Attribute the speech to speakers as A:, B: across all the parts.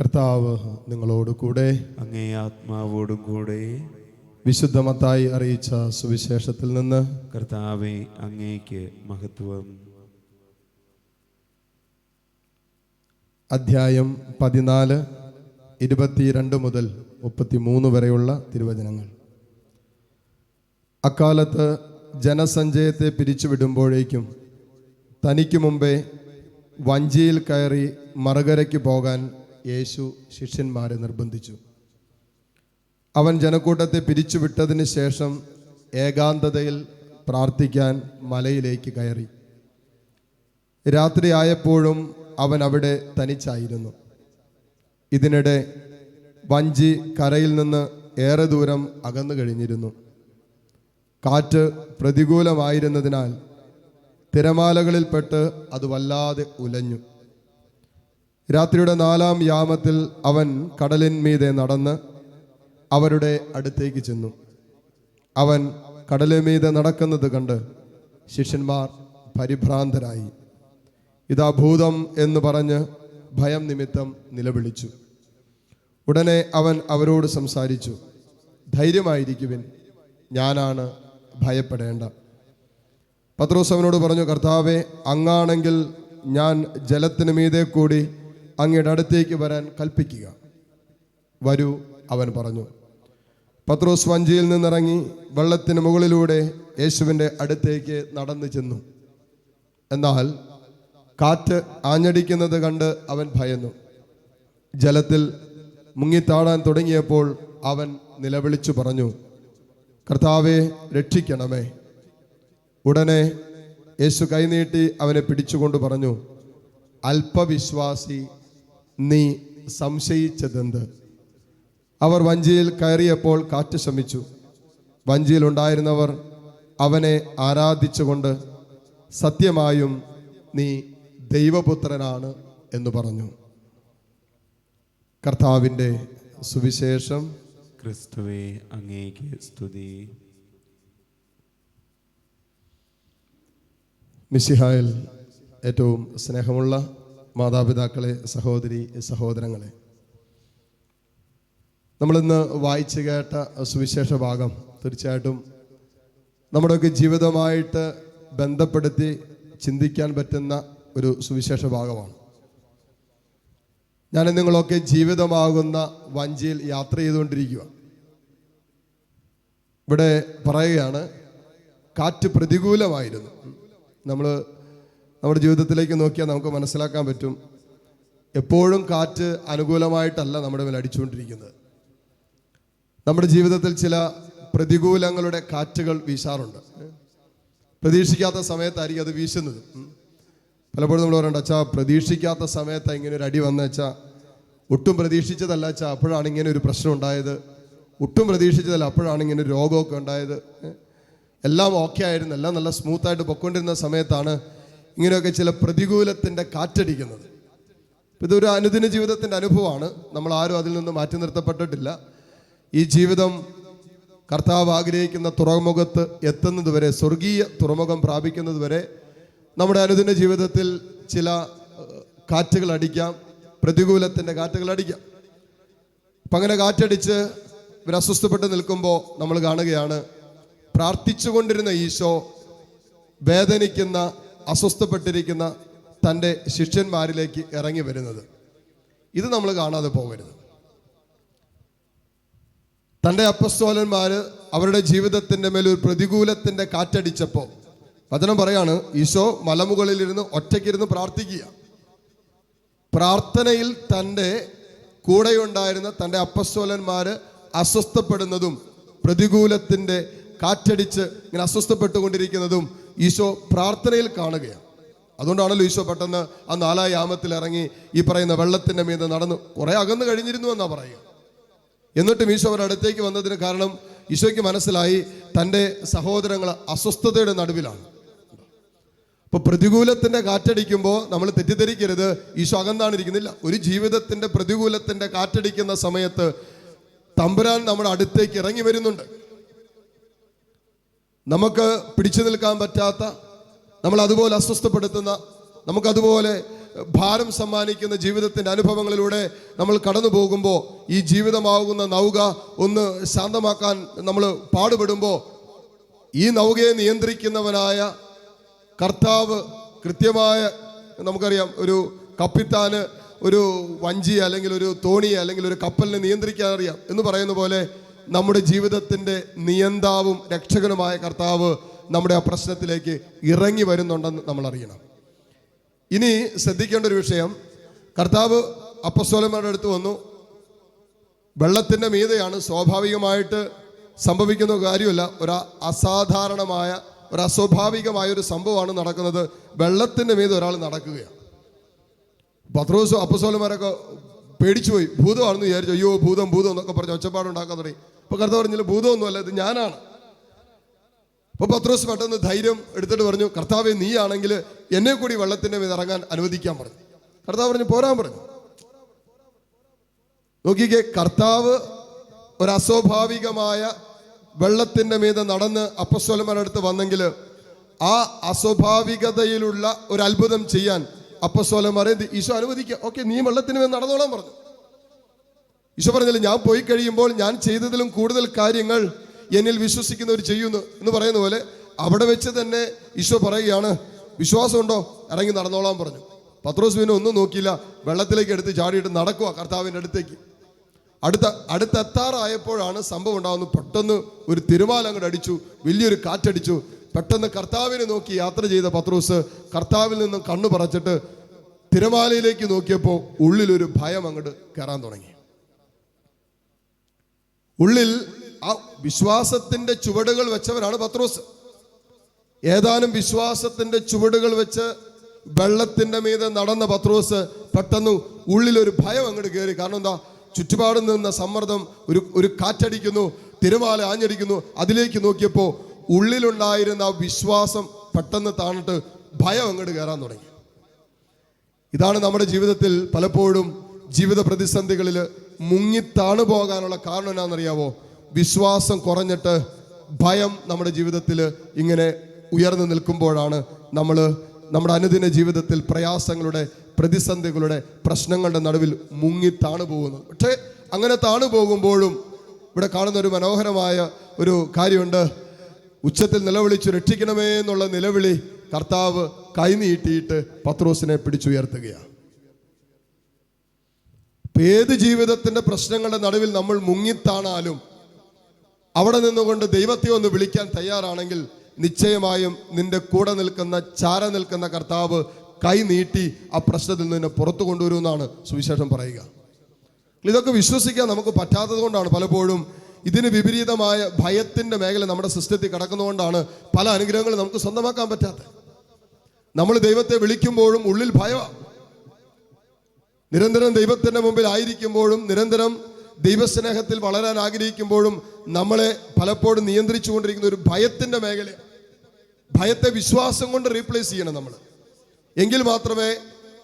A: കർത്താവ് നിങ്ങളോട് കൂടെ.
B: അങ്ങേ ആത്മാവോടും കൂടെ.
A: വിശുദ്ധമത്തായി അറിയിച്ച സുവിശേഷത്തിൽ നിന്ന്
B: കർത്താവെ അങ്ങേക്ക് മഹത്വം.
A: അധ്യായം പതിനാല് ഇരുപത്തിരണ്ട് മുതൽ മുപ്പത്തിമൂന്ന് വരെയുള്ള തിരുവചനങ്ങൾ. അക്കാലത്ത് ജനസഞ്ചയത്തെ പിരിച്ചുവിടുമ്പോഴേക്കും തനിക്ക് മുമ്പേ വഞ്ചിയിൽ കയറി മറുകരയ്ക്ക് പോകാൻ യേശു ശിഷ്യന്മാരെ നിർബന്ധിച്ചു. അവൻ ജനക്കൂട്ടത്തെ പിരിച്ചുവിട്ടതിന് ശേഷം ഏകാന്തതയിൽ പ്രാർത്ഥിക്കാൻ മലയിലേക്ക് കയറി. രാത്രിയായപ്പോഴും അവൻ അവിടെ തനിച്ചായിരുന്നു. ഇതിനിടെ വഞ്ചി കരയിൽ നിന്ന് ഏറെ ദൂരം അകന്നു കഴിഞ്ഞിരുന്നു. കാറ്റ് പ്രതികൂലമായിരുന്നതിനാൽ തിരമാലകളിൽപ്പെട്ട് അത് വല്ലാതെ ഉലഞ്ഞു. രാത്രിയുടെ നാലാം യാമത്തിൽ അവൻ കടലിന്മീതെ നടന്ന് അവരുടെ അടുത്തേക്ക് ചെന്നു. അവൻ കടലിന്മീതെ നടക്കുന്നത് കണ്ട് ശിഷ്യന്മാർ പരിഭ്രാന്തരായി. ഇതാ ഭൂതം എന്ന് പറഞ്ഞ് ഭയം നിമിത്തം നിലവിളിച്ചു. ഉടനെ അവൻ അവരോട് സംസാരിച്ചു. ധൈര്യമായിരിക്കുവിൻ ഞാനാണ് ഭയപ്പെടേണ്ട. പത്രോസവനോട് പറഞ്ഞു കർത്താവെ അങ്ങാണെങ്കിൽ ഞാൻ ജലത്തിന് മീതെ കൂടി അങ്ങയുടെ അടുത്തേക്ക് വരാൻ കൽപ്പിക്കുക. വരൂ അവൻ പറഞ്ഞു. പത്രോസ് വഞ്ചിയിൽ നിന്നിറങ്ങി വെള്ളത്തിന് മുകളിലൂടെ യേശുവിന്റെ അടുത്തേക്ക് നടന്നു ചെന്നു. എന്നാൽ കാറ്റ് ആഞ്ഞടിക്കുന്നത് കണ്ട് അവൻ ഭയന്നു. ജലത്തിൽ മുങ്ങിത്താടാൻ തുടങ്ങിയപ്പോൾ അവൻ നിലവിളിച്ചു പറഞ്ഞു കർത്താവെ രക്ഷിക്കണമേ. ഉടനെ യേശു കൈനീട്ടി അവനെ പിടിച്ചുകൊണ്ട് പറഞ്ഞു അല്പവിശ്വാസി നീ സംശയിച്ചതെന്ത്? അവർ വഞ്ചിയിൽ കയറിയപ്പോൾ കാറ്റ് ശമിച്ചു. വഞ്ചിയിലുണ്ടായിരുന്നവർ അവനെ ആരാധിച്ചുകൊണ്ട് സത്യമായും നീ ദൈവപുത്രനാണ് എന്ന് പറഞ്ഞു. കർത്താവിന്റെ സുവിശേഷം.
B: ക്രിസ്തുവെ അങ്ങേക്ക് സ്തുതി.
A: മിശിഹായിൽ ഏറ്റവും സ്നേഹമുള്ള മാതാപിതാക്കളെ സഹോദരി സഹോദരങ്ങളെ. നമ്മളിന്ന് വായിച്ചു കേട്ട സുവിശേഷ ഭാഗം തീർച്ചയായിട്ടും നമ്മുടെയൊക്കെ ജീവിതമായിട്ട് ബന്ധപ്പെടുത്തി ചിന്തിക്കാൻ പറ്റുന്ന ഒരു സുവിശേഷ ഭാഗമാണ്. ഞാൻ നിങ്ങളൊക്കെ ജീവിതമാകുന്ന വഞ്ചിയിൽ യാത്ര ചെയ്തുകൊണ്ടിരിക്കുക. ഇവിടെ പറയുകയാണ് കാറ്റ് പ്രതികൂലമായിരുന്നു. നമ്മൾ നമ്മുടെ ജീവിതത്തിലേക്ക് നോക്കിയാൽ നമുക്ക് മനസ്സിലാക്കാൻ പറ്റും. എപ്പോഴും കാറ്റ് അനുകൂലമായിട്ടല്ല നമ്മുടെ മേൽ അടിച്ചുകൊണ്ടിരിക്കുന്നത്. നമ്മുടെ ജീവിതത്തിൽ ചില പ്രതികൂലങ്ങളുടെ കാറ്റുകൾ വീശാറുണ്ട്. പ്രതീക്ഷിക്കാത്ത സമയത്തായിരിക്കും അത് വീശുന്നത്. പലപ്പോഴും നമ്മൾ പറയണ്ട അച്ഛാ പ്രതീക്ഷിക്കാത്ത സമയത്ത് ഇങ്ങനെ ഒരു അടി വന്ന വെച്ചാൽ ഒട്ടും പ്രതീക്ഷിച്ചതല്ല അച്ഛാ. അപ്പോഴാണ് ഇങ്ങനെ ഒരു പ്രശ്നം ഉണ്ടായത്. ഒട്ടും പ്രതീക്ഷിച്ചതല്ല അപ്പോഴാണ് ഇങ്ങനെ രോഗമൊക്കെ ഉണ്ടായത്. എല്ലാം ഓക്കെ ആയിരുന്നു. എല്ലാം നല്ല സ്മൂത്തായിട്ട് പൊക്കൊണ്ടിരുന്ന സമയത്താണ് ഇങ്ങനെയൊക്കെ ചില പ്രതികൂലത്തിന്റെ കാറ്റടിക്കുന്നത്. ഇതൊരു അനുദിന ജീവിതത്തിന്റെ അനുഭവമാണ്. നമ്മൾ ആരും അതിൽ നിന്ന് മാറ്റി നിർത്തപ്പെട്ടിട്ടില്ല. ഈ ജീവിതം കർത്താവ് ആഗ്രഹിക്കുന്ന തുറമുഖത്ത് എത്തുന്നതുവരെ സ്വർഗീയ തുറമുഖം പ്രാപിക്കുന്നതുവരെ നമ്മുടെ അനുദിന ജീവിതത്തിൽ ചില കാറ്റുകൾ അടിക്കാം പ്രതികൂലത്തിന്റെ കാറ്റുകൾ അടിക്കാം. അപ്പം അങ്ങനെ കാറ്റടിച്ച് ഇവർ അസ്വസ്ഥപ്പെട്ട് നിൽക്കുമ്പോൾ നമ്മൾ കാണുകയാണ് പ്രാർത്ഥിച്ചുകൊണ്ടിരുന്ന ഈശോ വേദനിക്കുന്ന അസ്വസ്ഥപ്പെട്ടിരിക്കുന്ന തന്റെ ശിഷ്യന്മാരിലേക്ക് ഇറങ്ങി വരുന്നത്. ഇത് നമ്മൾ കാണാതെ പോകരുത്. തന്റെ അപ്പസ്തോലന്മാർ അവരുടെ ജീവിതത്തിന്റെ മേൽ ഒരു പ്രതികൂലത്തിന്റെ കാറ്റടിച്ചപ്പോൾ വചനം പറയാണ് ഈശോ മലമുകളിലിരുന്ന് ഒറ്റയ്ക്കിരുന്ന് പ്രാർത്ഥിക്കുക. പ്രാർത്ഥനയിൽ തന്റെ കൂടെയുണ്ടായിരുന്ന തന്റെ അപ്പസ്തോലന്മാർ അസ്വസ്ഥപ്പെടുന്നതും പ്രതികൂലത്തിന്റെ കാറ്റടിച്ച് ഇങ്ങനെ അസ്വസ്ഥപ്പെട്ടുകൊണ്ടിരിക്കുന്നതും ഈശോ പ്രാർത്ഥനയിൽ കാണുകയാണ്. അതുകൊണ്ടാണല്ലോ ഈശോ പെട്ടെന്ന് ആ നാലായാമത്തിൽ ഇറങ്ങി ഈ പറയുന്ന വെള്ളത്തിന്റെ മീതെ നടന്നു. കുറേ അകന്നു കഴിഞ്ഞിരുന്നു എന്നാ പറയുക. എന്നിട്ടും ഈശോ അവരുടെ അടുത്തേക്ക് വന്നതിന് കാരണം ഈശോയ്ക്ക് മനസ്സിലായി തന്റെ സഹോദരങ്ങൾ അസ്വസ്ഥതയുടെ നടുവിലാണ്. അപ്പോൾ പ്രതികൂലത്തിന്റെ കാറ്റടിക്കുമ്പോൾ നമ്മൾ തെറ്റിദ്ധരിക്കരുത്. ഈശോ അകന്നാണ് ഇരിക്കുന്നില്ല ഒരു ജീവിതത്തിന്റെ പ്രതികൂലത്തിന്റെ കാറ്റടിക്കുന്ന സമയത്ത് തമ്പുരാൻ നമ്മുടെ അടുത്തേക്ക് ഇറങ്ങി വരുന്നുണ്ട്. നമുക്ക് പിടിച്ചു നിൽക്കാൻ പറ്റാത്ത നമ്മൾ അതുപോലെ അസ്വസ്ഥപ്പെടുത്തുന്ന നമുക്കതുപോലെ ഭാരം സമ്മാനിക്കുന്ന ജീവിതത്തിന്റെ അനുഭവങ്ങളിലൂടെ നമ്മൾ കടന്നു പോകുമ്പോൾ ഈ ജീവിതമാകുന്ന നൗക ഒന്ന് ശാന്തമാക്കാൻ നമ്മൾ പാടുപെടുമ്പോൾ ഈ നൗകയെ നിയന്ത്രിക്കുന്നവനായ കർത്താവ് കൃത്യമായ നമുക്കറിയാം ഒരു കപ്പിത്താന് ഒരു വഞ്ചി അല്ലെങ്കിൽ ഒരു തോണി അല്ലെങ്കിൽ ഒരു കപ്പലിനെ നിയന്ത്രിക്കാൻ അറിയാം എന്ന് പറയുന്ന പോലെ നമ്മുടെ ജീവിതത്തിന്റെ നിയന്താവും രക്ഷകനുമായ കർത്താവ് നമ്മുടെ ആ പ്രശ്നത്തിലേക്ക് ഇറങ്ങി വരുന്നുണ്ടെന്ന് നമ്മൾ അറിയണം ഇനി ശ്രദ്ധിക്കേണ്ട ഒരു വിഷയം. കർത്താവ് അപ്പസ്വലന്മാരുടെ അടുത്ത് വന്നു. വെള്ളത്തിന്റെ മീതയാണ് സ്വാഭാവികമായിട്ട് സംഭവിക്കുന്ന കാര്യമല്ല. ഒരു അസാധാരണമായ ഒരു അസ്വാഭാവികമായ ഒരു സംഭവമാണ് നടക്കുന്നത്. വെള്ളത്തിന്റെ മീതെ ഒരാൾ നടക്കുകയാണ്. പത്രോസ് അപ്പസോലന്മാരൊക്കെ പേടിച്ചുപോയി. ഭൂതമാണെന്ന് വിചാരിച്ചു. അയ്യോ ഭൂതം ഭൂതം എന്നൊക്കെ പറഞ്ഞ് ഒച്ചപ്പാടുണ്ടാക്കാൻ തുടങ്ങി. അപ്പൊ കർത്താവ് പറഞ്ഞില്ല ഭൂതമൊന്നുമല്ല ഇത് ഞാനാണ്. അപ്പൊ പത്രോസ് പെട്ടെന്ന് ധൈര്യം എടുത്തിട്ട് പറഞ്ഞു കർത്താവെ നീയാണെങ്കിൽ എന്നെ കൂടി വെള്ളത്തിന്റെ മീത് ഇറങ്ങാൻ അനുവദിക്കാൻ പറഞ്ഞു. കർത്താവ് പറഞ്ഞു പോരാൻ പറഞ്ഞു. നോക്കിക്കേ കർത്താവ് ഒരു അസ്വാഭാവികമായ വെള്ളത്തിന്റെ മീതെ നടന്ന് അപ്പസ്വലന്മാരടുത്ത് വന്നെങ്കിൽ ആ അസ്വാഭാവികതയിലുള്ള ഒരു അത്ഭുതം ചെയ്യാൻ അപ്പസ്വലന്മാരെ ഈശോ അനുവദിക്കുക. ഓക്കെ നീ വെള്ളത്തിന് മീത് നടന്നോളാൻ പറഞ്ഞു. ഈശോ പറഞ്ഞില്ല ഞാൻ പോയി കഴിയുമ്പോൾ ഞാൻ ചെയ്തതിലും കൂടുതൽ കാര്യങ്ങൾ എന്നിൽ വിശ്വസിക്കുന്നവർ ചെയ്യുന്നു. എന്ന് പറയുന്ന പോലെ അവിടെ വെച്ച് തന്നെ ഈശോ പറയുകയാണ്. വിശ്വാസമുണ്ടോ? ഇറങ്ങി നടന്നോളാൻ പറഞ്ഞു. പത്രോസ് പിന്നെ ഒന്നും നോക്കിയില്ല. വെള്ളത്തിലേക്ക് എടുത്ത് ചാടിയിട്ട് നടക്കുക കർത്താവിന്റെ അടുത്തേക്ക്. അടുത്ത അടുത്തെത്താറായപ്പോഴാണ് സംഭവം ഉണ്ടാകുന്നത്. പെട്ടെന്ന് ഒരു തിരുമാല അങ്ങോട്ട് അടിച്ചു വലിയൊരു കാറ്റടിച്ചു. പെട്ടെന്ന് കർത്താവിനെ നോക്കി യാത്ര ചെയ്ത പത്രോസ് കർത്താവിൽ നിന്നും കണ്ണു പറച്ചിട്ട് തിരമാലയിലേക്ക് നോക്കിയപ്പോൾ ഉള്ളിലൊരു ഭയം അങ്ങോട്ട് കയറാൻ തുടങ്ങി. ഉള്ളിൽ ആ വിശ്വാസത്തിന്റെ ചുവടുകൾ വെച്ചവരാണ് പത്രോസ്. ഏതാനും വിശ്വാസത്തിന്റെ ചുവടുകൾ വെച്ച് വെള്ളത്തിന്റെ മീതെ നടന്ന പത്രോസ് പെട്ടെന്ന് ഉള്ളിലൊരു ഭയം അങ്ങോട്ട് കയറി. കാരണം എന്താ? ചുറ്റുപാട് നിന്ന സമ്മർദ്ദം ഒരു ഒരു കാറ്റടിക്കുന്നു തിരമാല ആഞ്ഞടിക്കുന്നു. അതിലേക്ക് നോക്കിയപ്പോൾ ഉള്ളിലുണ്ടായിരുന്ന ആ വിശ്വാസം പെട്ടെന്ന് താണിട്ട് ഭയം അങ്ങോട്ട് കയറാൻ തുടങ്ങി. ഇതാണ് നമ്മുടെ ജീവിതത്തിൽ പലപ്പോഴും ജീവിത പ്രതിസന്ധികളിൽ മുങ്ങിത്താണു പോകാനുള്ള കാരണം എന്നാണെന്നറിയാവോ? വിശ്വാസം കുറഞ്ഞിട്ട് ഭയം നമ്മുടെ ജീവിതത്തിൽ ഇങ്ങനെ ഉയർന്നു നിൽക്കുമ്പോഴാണ് നമ്മൾ നമ്മുടെ അനുദിന ജീവിതത്തിൽ പ്രയാസങ്ങളുടെ പ്രതിസന്ധികളുടെ പ്രശ്നങ്ങളുടെ നടുവിൽ മുങ്ങി താണു പോകുന്നത്. പക്ഷേ അങ്ങനെ താണു പോകുമ്പോഴും ഇവിടെ കാണുന്ന ഒരു മനോഹരമായ ഒരു കാര്യമുണ്ട്. ഉച്ചത്തിൽ നിലവിളിച്ചു രക്ഷിക്കണമേ എന്നുള്ള നിലവിളി കർത്താവ് കൈനീട്ടിയിട്ട് പത്രോസിനെ പിടിച്ചുയർത്തുകയാണ്. ഇപ്പൊ ഏത് ജീവിതത്തിന്റെ പ്രശ്നങ്ങളുടെ നടുവിൽ നമ്മൾ മുങ്ങിത്താണാലും അവിടെ നിന്നുകൊണ്ട് ദൈവത്തെ ഒന്ന് വിളിക്കാൻ തയ്യാറാണെങ്കിൽ നിശ്ചയമായും നിന്റെ കൂടെ നിൽക്കുന്ന ചാര നിൽക്കുന്ന കർത്താവ് കൈ നീട്ടി ആ പ്രശ്നത്തിൽ നിന്ന് പുറത്തു കൊണ്ടുവരുമെന്നാണ് സുവിശേഷം പറയുക. ഇതൊക്കെ വിശ്വസിക്കാൻ നമുക്ക് പറ്റാത്തത് കൊണ്ടാണ് പലപ്പോഴും ഇതിന് വിപരീതമായ ഭയത്തിന്റെ മേഖല നമ്മുടെ സിസ്റ്റത്തിൽ കിടക്കുന്നതുകൊണ്ടാണ് പല അനുഗ്രഹങ്ങളും നമുക്ക് സ്വന്തമാക്കാൻ പറ്റാത്തത്. നമ്മൾ ദൈവത്തെ വിളിക്കുമ്പോഴും ഉള്ളിൽ ഭയമാണ് നിരന്തരം ദൈവത്തിന്റെ മുമ്പിൽ ആയിരിക്കുമ്പോഴും നിരന്തരം ദൈവസ്നേഹത്തിൽ വളരാൻ ആഗ്രഹിക്കുമ്പോഴും നമ്മളെ പലപ്പോഴും നിയന്ത്രിച്ചു കൊണ്ടിരിക്കുന്ന ഒരു ഭയത്തിന്റെ മേഖല ഭയത്തെ വിശ്വാസം കൊണ്ട് റീപ്ലേസ് ചെയ്യണം നമ്മൾ. എങ്കിൽ മാത്രമേ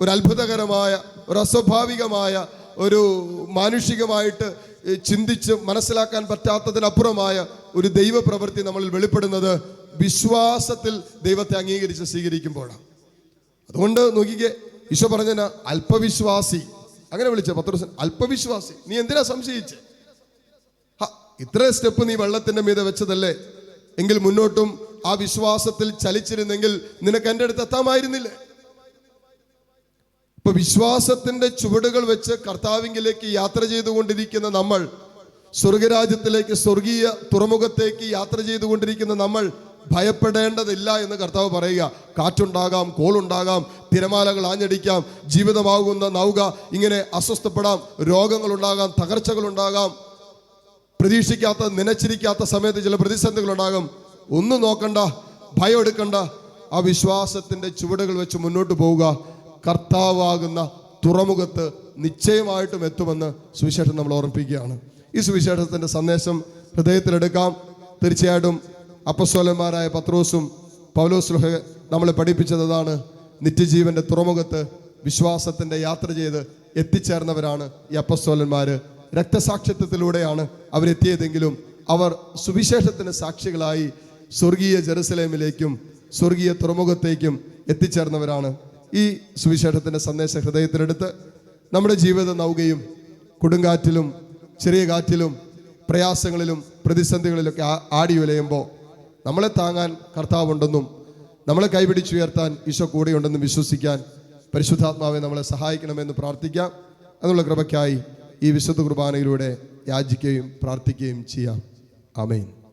A: ഒരു അത്ഭുതകരമായ ഒരു അസ്വാഭാവികമായ ഒരു മാനുഷികമായിട്ട് ചിന്തിച്ച് മനസ്സിലാക്കാൻ പറ്റാത്തതിനപ്പുറമായ ഒരു ദൈവപ്രവൃത്തി നമ്മളിൽ വെളിപ്പെടുന്നത് വിശ്വാസത്തിൽ ദൈവത്തെ അംഗീകരിച്ച് സ്വീകരിക്കുമ്പോഴാണ്. അതുകൊണ്ട് നോക്കിക്കേ ഈശോ പറഞ്ഞ അല്പവിശ്വാസി. അങ്ങനെ വിളിച്ച പത്രോസൻ അല്പവിശ്വാസി. നീ എന്തിനാ സംശയിച്ചേ? ഇത്ര സ്റ്റെപ്പ് നീ വെള്ളത്തിന്റെ മീതെ വെച്ചതല്ലേ? എങ്കിൽ മുന്നോട്ടും ആ വിശ്വാസത്തിൽ ചലിച്ചിരുന്നെങ്കിൽ നിനക്ക് എന്റെ അടുത്ത് എത്താമായിരുന്നില്ലേ? ഇപ്പൊ വിശ്വാസത്തിന്റെ ചുവടുകൾ വെച്ച് കർത്താവിങ്കിലേക്ക് യാത്ര ചെയ്തുകൊണ്ടിരിക്കുന്ന നമ്മൾ സ്വർഗരാജ്യത്തിലേക്ക് സ്വർഗീയ തുറമുഖത്തേക്ക് യാത്ര ചെയ്തുകൊണ്ടിരിക്കുന്ന നമ്മൾ ഭയപ്പെടേണ്ടതില്ല എന്ന് കർത്താവ് പറയുക. കാറ്റുണ്ടാകാം കോളുണ്ടാകാം തിരമാലകൾ ആഞ്ഞടിക്കാം ജീവിതമാകുന്ന നൗക ഇങ്ങനെ അസ്വസ്ഥപ്പെടാം രോഗങ്ങളുണ്ടാകാം തകർച്ചകളുണ്ടാകാം പ്രതീക്ഷിക്കാത്ത നനച്ചിരിക്കാത്ത സമയത്ത് ചില പ്രതിസന്ധികളുണ്ടാകും. ഒന്നും നോക്കണ്ട ഭയം എടുക്കണ്ട ആ വിശ്വാസത്തിന്റെ ചുവടുകൾ വെച്ച് മുന്നോട്ട് പോവുക. കർത്താവാകുന്ന തുറമുഖത്ത് നിശ്ചയമായിട്ടും എത്തുമെന്ന് സുവിശേഷം നമ്മൾ ഓർമ്മിപ്പിക്കുകയാണ്. ഈ സുവിശേഷത്തിന്റെ സന്ദേശം ഹൃദയത്തിലെടുക്കാം തീർച്ചയായിട്ടും അപ്പസ്വലന്മാരായ പത്രോസും പൗലോസ് നമ്മളെ പഠിപ്പിച്ചതാണ് നിത്യജീവന്റെ തുറമുഖത്ത് വിശ്വാസത്തിന്റെ യാത്ര ചെയ്ത് എത്തിച്ചേർന്നവരാണ് ഈ അപ്പസ്വലന്മാര് രക്തസാക്ഷിത്വത്തിലൂടെയാണ് അവരെത്തിയതെങ്കിലും അവർ സുവിശേഷത്തിന് സാക്ഷികളായി സ്വർഗീയ ജെറുസലേമിലേക്കും സ്വർഗീയ തുറമുഖത്തേക്കും എത്തിച്ചേർന്നവരാണ്. ഈ സുവിശേഷത്തിന്റെ സന്ദേശ ഹൃദയത്തിലെടുത്ത് നമ്മുടെ ജീവിതം നൗകയും കൊടുങ്കാറ്റിലും ചെറിയ കാറ്റിലും പ്രയാസങ്ങളിലും പ്രതിസന്ധികളിലൊക്കെ ആടി ഉലയുമ്പോൾ നമ്മളെ താങ്ങാൻ കർത്താവുണ്ടെന്നും നമ്മളെ കൈപിടിച്ചുയർത്താൻ ഈശോ കൂടെയുണ്ടെന്ന് വിശ്വസിക്കാൻ പരിശുദ്ധാത്മാവെ നമ്മളെ സഹായിക്കണമെന്ന് പ്രാർത്ഥിക്കാം. അതിനുള്ള കൃപയ്ക്കായി ഈ വിശുദ്ധ കുർബാനയിലൂടെ യാചിക്കുകയും പ്രാർത്ഥിക്കുകയും ചെയ്യാം. ആമേൻ.